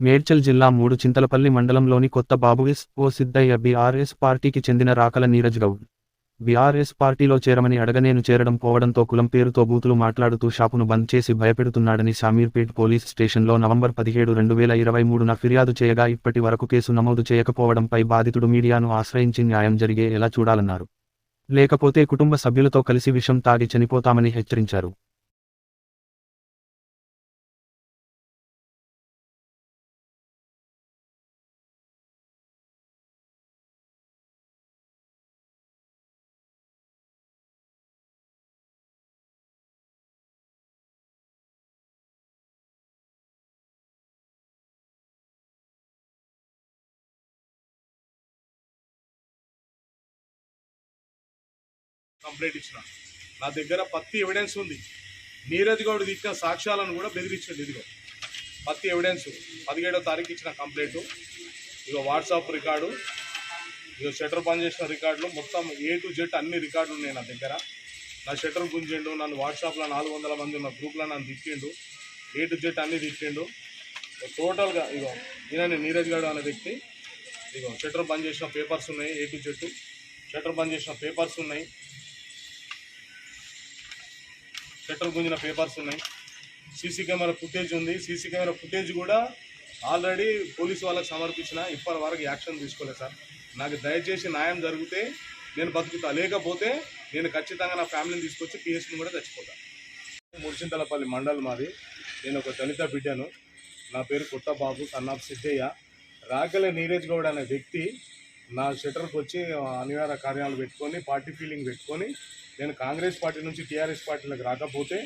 మేడ్చల్ జిల్లా మూడు చింతలపల్లి మండలంలోని కొత్త బాబుఎస్ ఓ సిద్ధయ్య బీఆర్ఎస్ పార్టీకి చెందిన రాకల నీరజ్ గౌడ్. బీఆర్ఎస్ పార్టీలో చేరమని అడగనేను చేరడం పోవడంతో కులం పేరుతో బూతులు మాట్లాడుతూ షాపును బంద్ చేసి భయపెడుతున్నాడని షామీర్పేట్ పోలీస్ స్టేషన్లో నవంబర్ పదిహేడు రెండు వేల ఇరవై మూడున ఫిర్యాదు చేయగా ఇప్పటి వరకు కేసు నమోదు చేయకపోవడంపై బాధితుడు మీడియాను ఆశ్రయించి న్యాయం జరిగే ఎలా చూడాలన్నారు. లేకపోతే కుటుంబ సభ్యులతో కలిసి విషం తాగి చనిపోతామని హెచ్చరించారు. కంప్లైంట్ ఇచ్చిన. నా దగ్గర పత్తి ఎవిడెన్స్ ఉంది. నీరజ్ గౌడ్ ఇచ్చిన సాక్ష్యాలను కూడా బెదిరించండి ఇదిగో. పత్తి ఎవిడెన్స్ పదిహేడో తారీఖు ఇచ్చిన కంప్లైంట్. ఇదిగో వాట్సాప్ రికార్డు. ఇగో షటర్ బంద్ చేసిన రికార్డులు. మొత్తం ఏ టు జెడ్ అన్ని రికార్డులు ఉన్నాయి నా దగ్గర. నా షటర్ గుంజిండు నన్ను వాట్సాప్లో నాలుగు వందల మంది ఉన్న గ్రూప్లో నన్ను తిట్టిండు. ఏ టు జెడ్ అన్ని తిట్టిండు. టోటల్గా ఇగో ఈయన నీరజ్ గౌడ్ అనే వ్యక్తి. ఇగో షటర్ బంద్ చేసిన పేపర్స్ ఉన్నాయి ఏ టు జెడ్ షటర్ బంద్ చేసిన పేపర్స్ ఉన్నాయి. షట్టర్ గుంజిన పేపర్స్ ఉన్నాయి. సీసీ కెమెరా ఫుటేజ్ ఉంది. సీసీ కెమెరా ఫుటేజ్ కూడా ఆల్రెడీ పోలీసు వాళ్ళకి సమర్పించిన ఇప్పటి వరకు యాక్షన్ తీసుకోలేదు సార్. నాకు దయచేసి న్యాయం జరిగితే నేను బతుకుతా. లేకపోతే నేను ఖచ్చితంగా నా ఫ్యామిలీని తీసుకొచ్చి పిఎస్ని కూడా చచ్చిపోతాను ముడిచింతలపల్లి మండల్ మాది. నేను ఒక దళిత బిడ్డను. నా పేరు కొత్తబాబు సన్నాఫ్ సిద్ధయ్య. రాకెల నీరజ్ గౌడ్ అనే వ్యక్తి నా షటర్కి వచ్చి అనివార్య కార్యాలు పెట్టుకొని పార్టీ ఫీలింగ్ పెట్టుకొని నేను కాంగ్రెస్ పార్టీ నుంచి టీఆర్ఎస్ పార్టీలకు రాకపోతే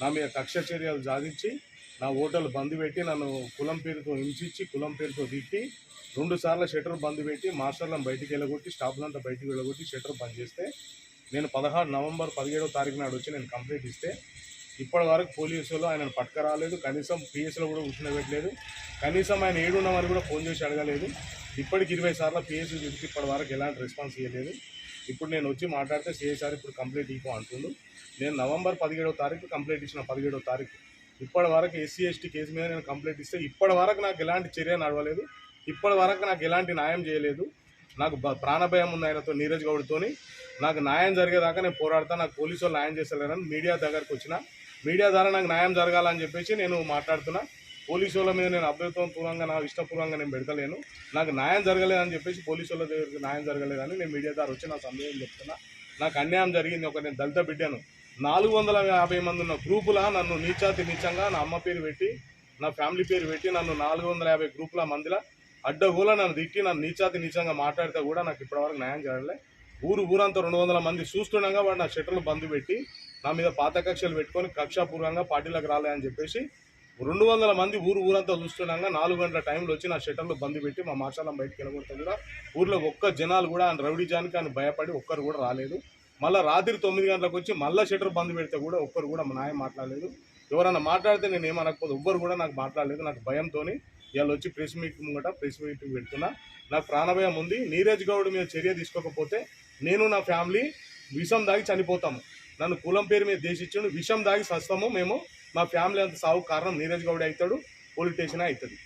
నా మీద కక్ష చర్యలు సాధించి నా ఓటర్లు బంద్ పెట్టి నన్ను కులం పేరుతో హింసించి కులం పేరుతో తిట్టి రెండు సార్లు షటర్ బంద్ పెట్టి మాస్టర్లను బయటికి వెళ్ళగొట్టి స్టాఫ్లంతా బయటికి వెళ్ళగొట్టి షటర్ బంద్ చేస్తే నేను పదహారు నవంబర్ పదిహేడవ తారీఖు నాడు వచ్చి నేను కంప్లైంట్ ఇస్తే ఇప్పటి వరకు పోలీసులు ఆయనను పట్టుకరాలేదు కనీసం పిఎస్లో కూడా కూర్చుండబెట్టలేదు కనీసం ఆయన ఏడున్నామని కూడా ఫోన్ చేసి అడగలేదు ఇప్పటికి ఇరవై సార్లు పిఎస్ చూసి ఇప్పటి వరకు ఎలాంటి రెస్పాన్స్ ఇవ్వలేదు. ఇప్పుడు నేను వచ్చి మాట్లాడితే సిఐసార్ ఇప్పుడు కంప్లీట్ ఈకో అంటుండు. నేను నవంబర్ పదిహేడవ తారీఖు కంప్లీట్ ఇచ్చిన పదిహేడవ తారీఖు. ఇప్పటి వరకు ఎస్సీ ఎస్టీ కేసు మీద నేను కంప్లీట్ ఇస్తే ఇప్పటి వరకు నాకు ఎలాంటి చర్య నడవలేదు. ఇప్పటి వరకు నాకు ఎలాంటి న్యాయం చేయలేదు. నాకు ప్రాణభయం ఉంది ఆయనతో నీరజ్ గౌడ్తోని నాకు న్యాయం జరిగేదాకా నేను పోరాడతా. నాకు పోలీసు వాళ్ళు న్యాయం చేస్తలేరని మీడియా దగ్గరకు వచ్చిన. మీడియా ద్వారా నాకు న్యాయం జరగాలని చెప్పేసి నేను మాట్లాడుతున్నా. పోలీసు వాళ్ళ మీద నేను అభ్యర్థం పూర్వంగా నా ఇష్టపూర్వంగా నేను పెడతలేను. నాకు న్యాయం జరగలేదని చెప్పేసి పోలీసు వాళ్ళ దగ్గరికి న్యాయం జరగలేదని నేను మీడియా ద్వారా వచ్చి నా సందేహం చెప్తున్నా. నాకు అన్యాయం జరిగింది ఒక నేను దళిత బిడ్డను. నాలుగు వందల యాభై మంది ఉన్న గ్రూపులా నన్ను నీచాతి నీచంగా నా అమ్మ పేరు పెట్టి నా ఫ్యామిలీ పేరు పెట్టి నన్ను నాలుగు వందల యాభై గ్రూపుల మందిలా అడ్డగోలా నన్ను తిట్టి నన్ను నీచాతి నీచంగా మాట్లాడితే కూడా నాకు ఇప్పటివరకు న్యాయం జరగలే. ఊరు ఊరంతా రెండు వందల మంది చూస్తుండగా వాడు నా షట్టర్లు బంద్ పెట్టి నా మీద పాత కక్షలు పెట్టుకొని కక్షాపూర్వంగా పార్టీలకు రాలేదని చెప్పేసి రెండు వందల మంది ఊరు ఊరంతా చూస్తుండగా నాలుగు గంటల టైంలో వచ్చి నా షట్టర్లు బంద్ పెట్టి మా మార్షాలం బయటికి వెళ్ళగొడితే కూడా. ఊర్లో ఒక్క జనాలు కూడా ఆయన రౌడీ జానికి ఆయన భయపడి ఒక్కరు కూడా రాలేదు. మళ్ళీ రాత్రి తొమ్మిది గంటలకు వచ్చి మళ్ళీ షట్టర్ బంద్ పెడితే కూడా ఒక్కరు కూడా మా నాయ మాట్లాడలేదు. ఎవరైనా మాట్లాడితే నేను ఏమనకపోతే ఎవ్వరు కూడా నాకు మాట్లాడలేదు. నాకు భయంతో ఇవాళ వచ్చి ప్రెస్ మీట్ ముంగట ప్రెస్ మీటింగ్ పెడుతున్నా. నాకు ప్రాణభయం ఉంది. నీరజ్ గౌడ్ మీద చర్య తీసుకోకపోతే నేను నా ఫ్యామిలీ విషం దాగి చనిపోతాము. నన్ను కులం పేరు మీద దేశించండి విషం దాగి సస్తాము మేము. మా ఫ్యామిలీ అంత సాగు కారణం నీరజ్ గౌడ్ అవుతాడు పోలీస్ స్టేషన్ అవుతుంది.